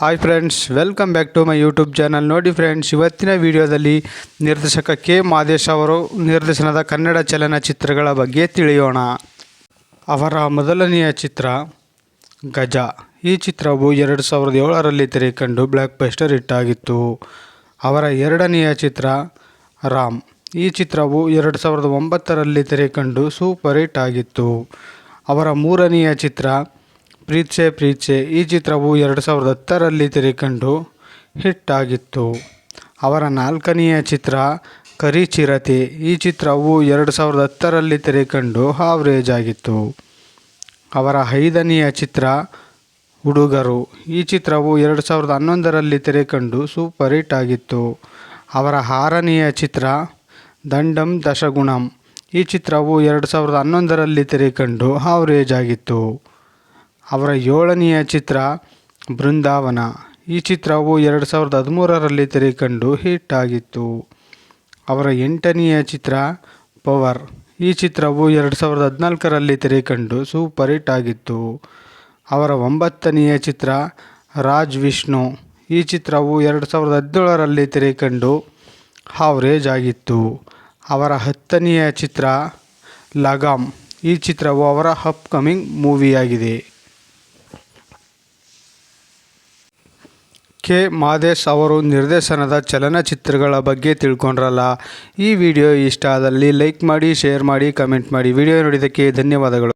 Hi friends welcome back to my YouTube channel ನೋಡಿ friends ಇವತ್ತಿನ ವಿಡಿಯೋದಲ್ಲಿ ನಿರ್ದೇಶಕ ಕೆ ಮಾದೇಶ್ ಅವರು ನಿರ್ದೇಶನದ ಕನ್ನಡ ಚಲನಚಿತ್ರಗಳ ಬಗ್ಗೆ ತಿಳಿಯೋಣ. ಅವರ ಮೊದಲನೆಯ ಚಿತ್ರ ಗಜ. ಈ ಚಿತ್ರವು ಎರಡು ಸಾವಿರದ ಏಳರಲ್ಲಿ ತೆರೆಕಂಡು ಬ್ಲ್ಯಾಕ್ ಬಸ್ಟರ್ ಹಿಟ್ಟಾಗಿತ್ತು ಅವರ ಎರಡನೆಯ ಚಿತ್ರ ರಾಮ್. ಈ ಚಿತ್ರವು ಎರಡು ಸಾವಿರದ ಒಂಬತ್ತರಲ್ಲಿ ತೆರೆಕಂಡು ಸೂಪರ್ ಹಿಟ್ ಆಗಿತ್ತು. ಅವರ ಮೂರನೆಯ ಚಿತ್ರ ಪ್ರೀತ್ಸೆ ಪ್ರೀತ್ಸೆ ಈ ಚಿತ್ರವು ಎರಡು ಸಾವಿರದ ಹತ್ತರಲ್ಲಿ ತೆರೆಕಂಡು ಹಿಟ್ ಆಗಿತ್ತು ಅವರ ನಾಲ್ಕನೆಯ ಚಿತ್ರ ಕರಿ ಚಿರತೆ ಈ ಚಿತ್ರವು ಎರಡು ಸಾವಿರದ ಹತ್ತರಲ್ಲಿ ತೆರೆಕಂಡು ಹಾವ್ರೇಜ್ ಆಗಿತ್ತು ಅವರ ಐದನೆಯ ಚಿತ್ರ ಹುಡುಗರು ಈ ಚಿತ್ರವು ಎರಡು ಸಾವಿರದ ಹನ್ನೊಂದರಲ್ಲಿ ತೆರೆಕಂಡು ಸೂಪರ್ ಹಿಟ್ ಆಗಿತ್ತು. ಅವರ ಆರನೆಯ ಚಿತ್ರ ದಂಡಂ ದಶಗುಣಂ. ಈ ಚಿತ್ರವು ಎರಡು ಸಾವಿರದ ಹನ್ನೊಂದರಲ್ಲಿ ತೆರೆಕಂಡು ಹಾವ್ರೇಜ್ ಆಗಿತ್ತು ಅವರ ಏಳನೆಯ ಚಿತ್ರ ಬೃಂದಾವನ. ಈ ಚಿತ್ರವು ಎರಡು ಸಾವಿರದ ಹದಿಮೂರರಲ್ಲಿ ತೆರೆಕಂಡು ಹಿಟ್ ಆಗಿತ್ತು. ಅವರ ಎಂಟನೆಯ ಚಿತ್ರ ಪವರ್. ಈ ಚಿತ್ರವು ಎರಡು ಸಾವಿರದ ಹದಿನಾಲ್ಕರಲ್ಲಿ ತೆರೆಕಂಡು ಸೂಪರ್ ಹಿಟ್ ಆಗಿತ್ತು. ಅವರ ಒಂಬತ್ತನೆಯ ಚಿತ್ರ ರಾಜ್ ವಿಷ್ಣು. ಈ ಚಿತ್ರವು ಎರಡು ಸಾವಿರದ ಹದಿನೇಳರಲ್ಲಿ ತೆರೆಕಂಡು ಹಾವ್ರೇಜ್ ಆಗಿತ್ತು. ಅವರ ಹತ್ತನೆಯ ಚಿತ್ರ ಲಗಾಮ್. ಈ ಚಿತ್ರವು ಅವರ ಅಪ್ಕಮಿಂಗ್ ಮೂವಿಯಾಗಿದೆ. ಕೆ ಮಾದೇಶ್ ಅವರು ನಿರ್ದೇಶನದ ಚಲನಚಿತ್ರಗಳ ಬಗ್ಗೆ ತಿಳ್ಕೊಂಡ್ರಲ್ಲ. ಈ ವಿಡಿಯೋ ಇಷ್ಟ ಆದಲ್ಲಿ ಲೈಕ್ ಮಾಡಿ, ಶೇರ್ ಮಾಡಿ, ಕಮೆಂಟ್ ಮಾಡಿ. ವಿಡಿಯೋ ನೋಡಿದ್ದಕ್ಕೆ ಧನ್ಯವಾದಗಳು.